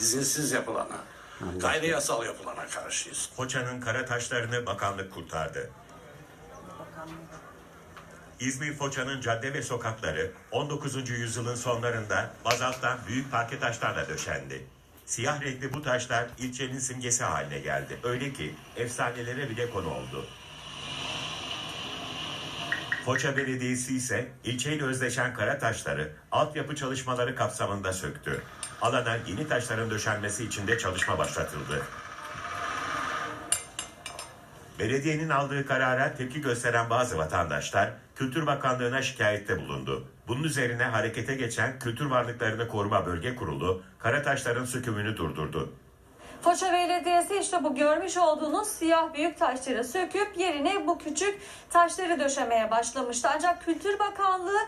İzinsiz yapılana, gayri yasal yapılana karşıyız. Foça'nın kara taşlarını bakanlık kurtardı. İzmir Foça'nın cadde ve sokakları 19. yüzyılın sonlarında bazalttan büyük parke taşlarla döşendi. Siyah renkli bu taşlar ilçenin simgesi haline geldi. Öyle ki efsanelere bile konu oldu. Foça Belediyesi ise ilçeyle özdeşen kara taşları altyapı çalışmaları kapsamında söktü. Alana yeni taşların döşenmesi için de çalışma başlatıldı. Belediyenin aldığı karara tepki gösteren bazı vatandaşlar Kültür Bakanlığı'na şikayette bulundu. Bunun üzerine harekete geçen Kültür Varlıklarını Koruma Bölge Kurulu Karataşların sökümünü durdurdu. Foça Belediyesi işte bu görmüş olduğunuz siyah büyük taşları söküp yerine bu küçük taşları döşemeye başlamıştı. Ancak Kültür Bakanlığı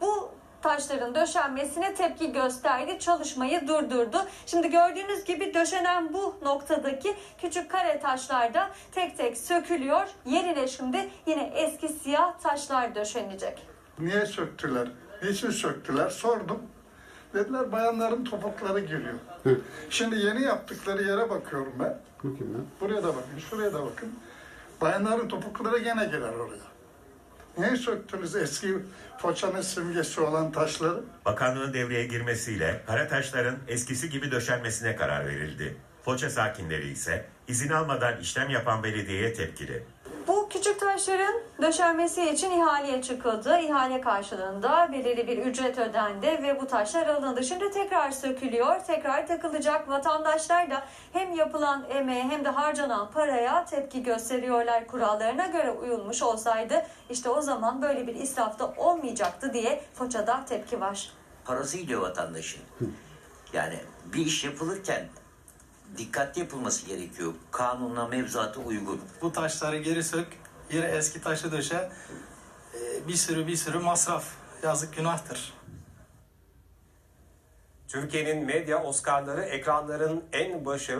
bu taşların döşenmesine tepki gösterdi, çalışmayı durdurdu. Şimdi gördüğünüz gibi döşenen bu noktadaki küçük kare taşlar da tek tek sökülüyor. Yerine şimdi yine eski siyah taşlar döşenecek. Niye söktüler? Niçin söktüler? Sordum. Dediler bayanların topukları giriyor. Şimdi yeni yaptıkları yere bakıyorum ben. Buraya da bakın, şuraya da bakın. Bayanların topukları gene girer oraya. Niye söktünüz eski Foça'nın simgesi olan taşları? Bakanlığın devreye girmesiyle Karataşların eskisi gibi döşenmesine karar verildi. Foça sakinleri ise izin almadan işlem yapan belediyeye tepkili. Taşların döşenmesi için ihaleye çıkıldı. İhale karşılığında belirli bir ücret ödendi ve bu taşlar alındı. Şimdi tekrar sökülüyor, tekrar takılacak. Vatandaşlar da hem yapılan emeğe hem de harcanan paraya tepki gösteriyorlar. Kurallarına göre uyulmuş olsaydı işte o zaman böyle bir israfta olmayacaktı diye Foça'da tepki var. parası gidiyor vatandaşın. Yani bir iş yapılırken dikkatli yapılması gerekiyor. Kanuna, mevzuata uygun. Bu taşları geri sök, yere eski taşı döşe. Ee, Bir sürü bir sürü masraf. Yazık günahtır. Türkiye'nin medya Oscar'ları ekranların en başarılı